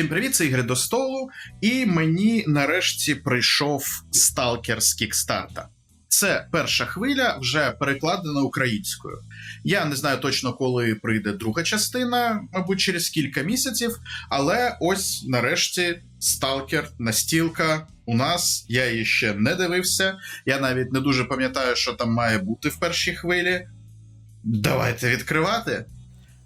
Всім привіт, це ігри до столу, і мені нарешті прийшов сталкер з кікстарта. Це перша хвиля, вже перекладена українською. Я не знаю точно, коли прийде друга частина, мабуть, через кілька місяців. Але ось нарешті сталкер, настілка у нас. Я її ще не дивився. Я навіть не дуже пам'ятаю, що там має бути в першій хвилі. Давайте відкривати.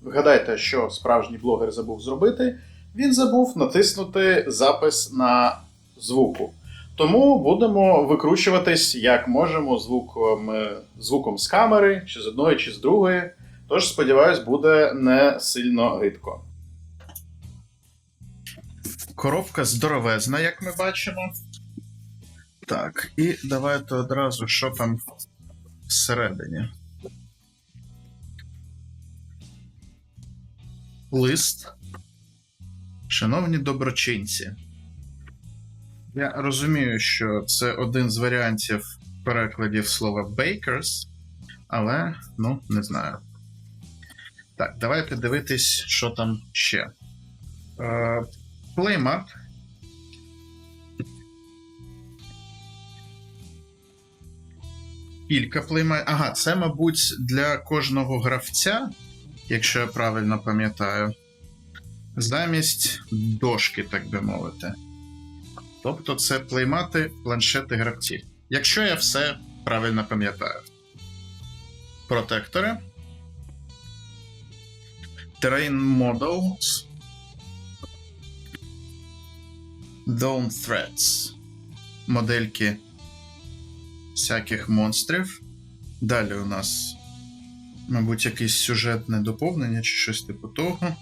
Вгадайте, що справжній блогер забув зробити. Він забув натиснути запис на звуку. Тому будемо викручуватись як можемо звуком, е, звуком з камери, чи з одної, чи з другої. Тож, сподіваюсь, буде не сильно гидко. Коробка здоровезна, як ми бачимо. Так, і давайте одразу, що там всередині. Лист. Шановні доброчинці, я розумію, що це один з варіантів перекладів слова bakers, але ну, не знаю. Так, давайте дивитись, що там ще. Playmat. Кілька плеймат. Ага, це, мабуть, для кожного гравця, якщо я правильно пам'ятаю замість дошки, так би мовити. Тобто це плеймати планшети гравців. Якщо я все правильно пам'ятаю. Протектори. Terrain Models. Dawn Threats. Модельки всяких монстрів. Далі у нас, мабуть, якесь сюжетне доповнення чи щось типу того.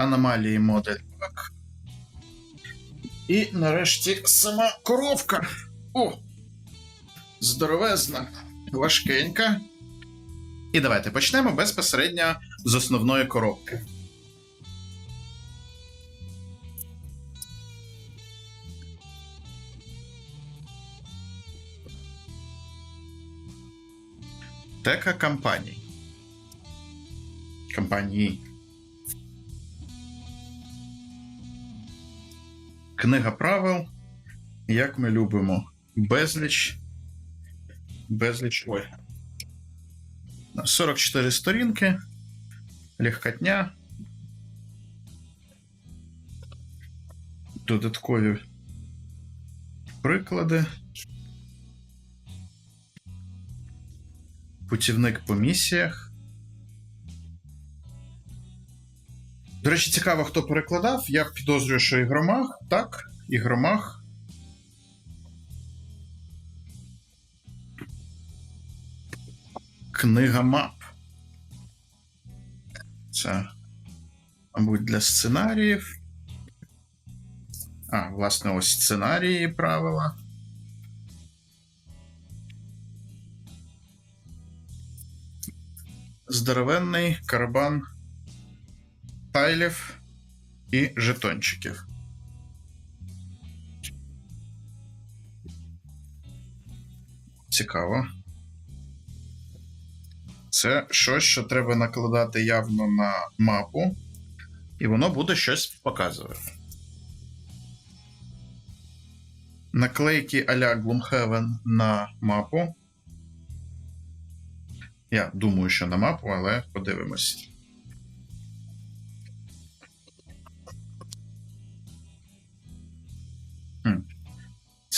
Аномалії модель. І нарешті сама коровка. О! Здоровезна, важкенька. І давайте почнемо безпосередньо з основної коробки. Тека компаній. Компанії. Книга правил. Як ми любимо. Безліч. Безліч. Ой. 44 сторінки. Легкотня. Додаткові приклади. Путівник по місіях. До речі, цікаво, хто перекладав. Я підозрюю, що ігромах. Так, ігромах. Книга мап. Це, мабуть, для сценаріїв. А, власне, ось сценарії правила. Здоровенний карабан тайлів і жетончиків. Цікаво. Це щось, що треба накладати явно на мапу, і воно буде щось показувати. Наклейки а-ля Gloomhaven на мапу. Я думаю, що на мапу, але подивимось.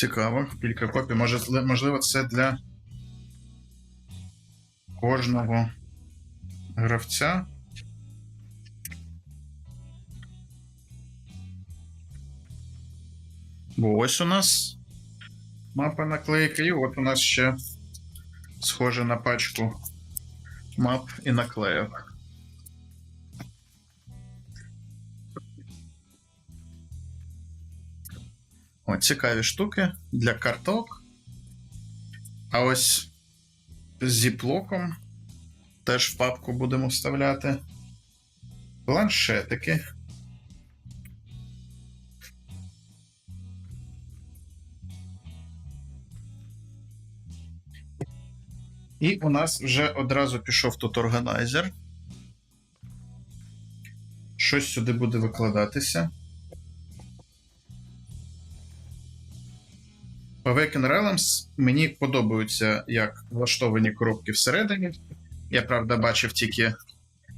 Цікаво, кілька копій. Може, можливо, це для кожного гравця. Бо ось у нас мапа наклейки, і от у нас ще схоже на пачку мап і наклеїв. О, цікаві штуки для карток. А ось з зіплоком теж в папку будемо вставляти. Планшетики. І у нас вже одразу пішов тут органайзер. щось сюди буде викладатися. Awaken Realms мені подобаються як влаштовані коробки всередині. Я, правда, бачив тільки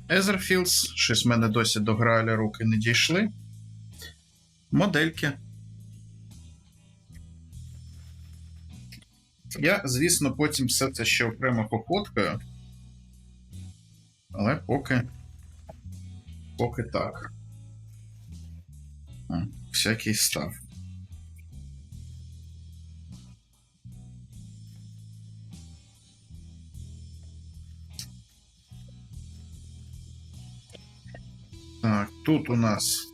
Etherfields, щось в мене досі до Граля руки не дійшли. Модельки. Я, звісно, потім все це ще окремо пофоткаю. Але поки. Поки так. Всякий став. Тут у нас.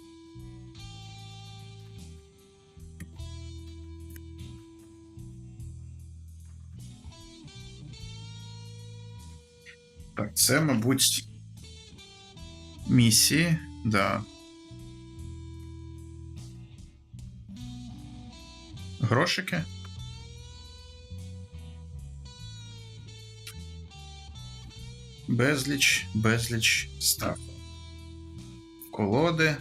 Так, це, мабуть, місії, да. Грошики. Безліч, безліч став. Колоди.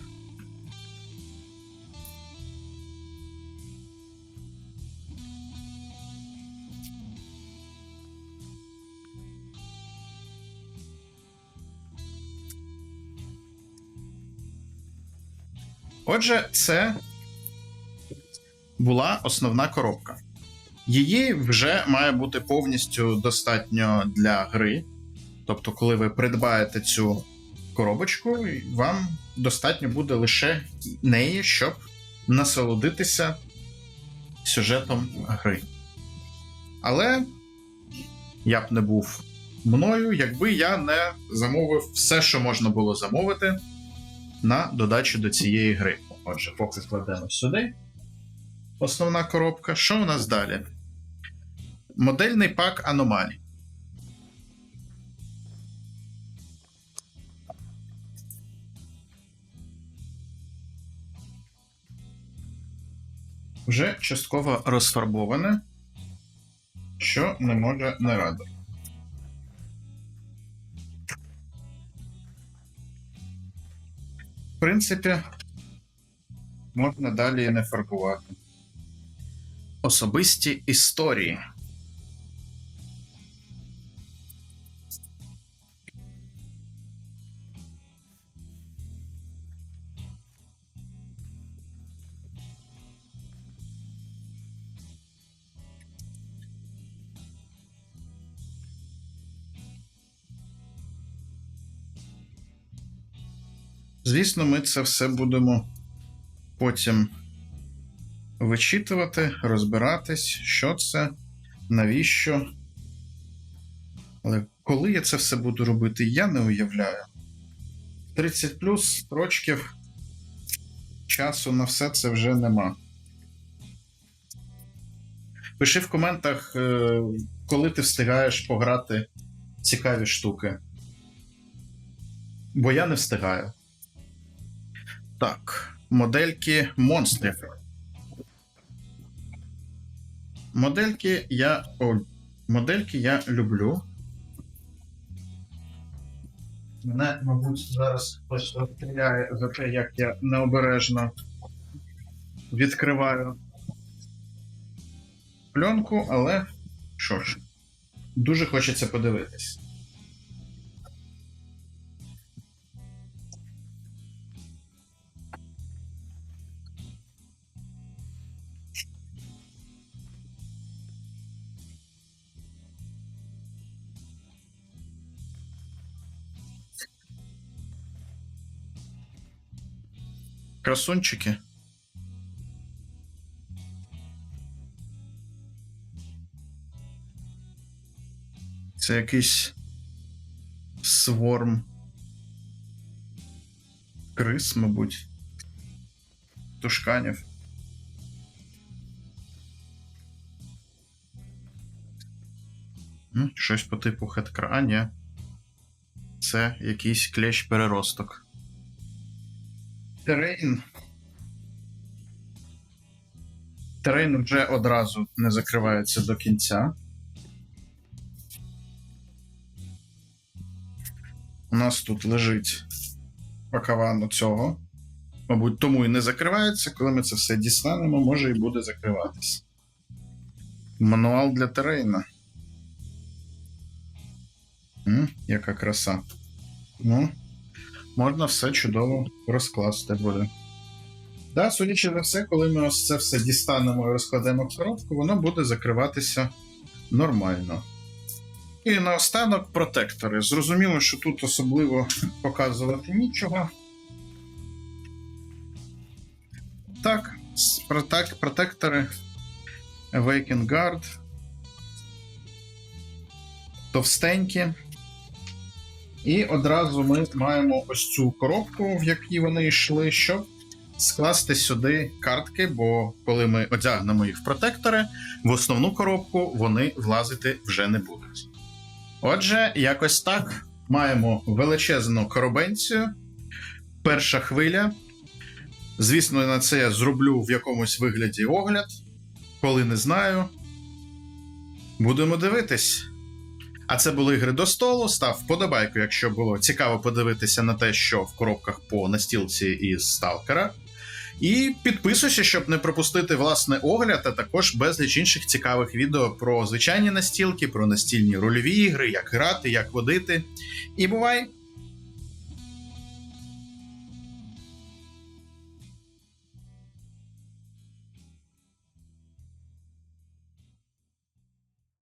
Отже, це була основна коробка. Її вже має бути повністю достатньо для гри. Тобто, коли ви придбаєте цю коробочку, і вам достатньо буде лише неї, щоб насолодитися сюжетом гри. Але я б не був мною, якби я не замовив все, що можна було замовити на додачу до цієї гри. Отже, поки кладемо сюди. Основна коробка. Що у нас далі? Модельний пак аномалій. Вже частково розфарбоване, що не може не радити. В принципі, можна далі не фарбувати. Особисті історії. Звісно, ми це все будемо потім вичитувати, розбиратись, що це, навіщо. Але коли я це все буду робити, я не уявляю. 30 плюс рочків часу на все це вже нема. Пиши в коментах, е, коли ти встигаєш пограти цікаві штуки. Бо я не встигаю. Так, модельки монстрів. Модельки я. О, модельки я люблю. Мене, мабуть, зараз хтось розстріляє за те, як я необережно відкриваю пленку, але що ж, дуже хочеться подивитись. Красунчики. Це якийсь сворм. Крис, мабуть. Тушканів. Ну, щось по типу хеткра. А, ні. Це якийсь клещ переросток. Терейн. Терейн вже одразу не закривається до кінця. У нас тут лежить пакавану цього. Мабуть, тому і не закривається. Коли ми це все дістанемо, може і буде закриватися. Мануал для терейна. М, яка краса. Ну, можна все чудово розкласти буде. Да, судячи за все, коли ми ось це все дістанемо і розкладемо коробку, воно буде закриватися нормально. І наостанок протектори. Зрозуміло, що тут особливо показувати нічого. Так, протектори Awaken Guard. Товстенькі. І одразу ми маємо ось цю коробку, в якій вони йшли, щоб скласти сюди картки, бо коли ми одягнемо їх в протектори, в основну коробку вони влазити вже не будуть. Отже, якось так маємо величезну коробенцію. Перша хвиля. Звісно, на це я зроблю в якомусь вигляді огляд. Коли не знаю. Будемо дивитись. А це були ігри до столу. Став вподобайку, якщо було цікаво подивитися на те, що в коробках по настілці із Сталкера. І підписуйся, щоб не пропустити власне огляд, а також безліч інших цікавих відео про звичайні настілки, про настільні рольові ігри, як грати, як водити. І бувай!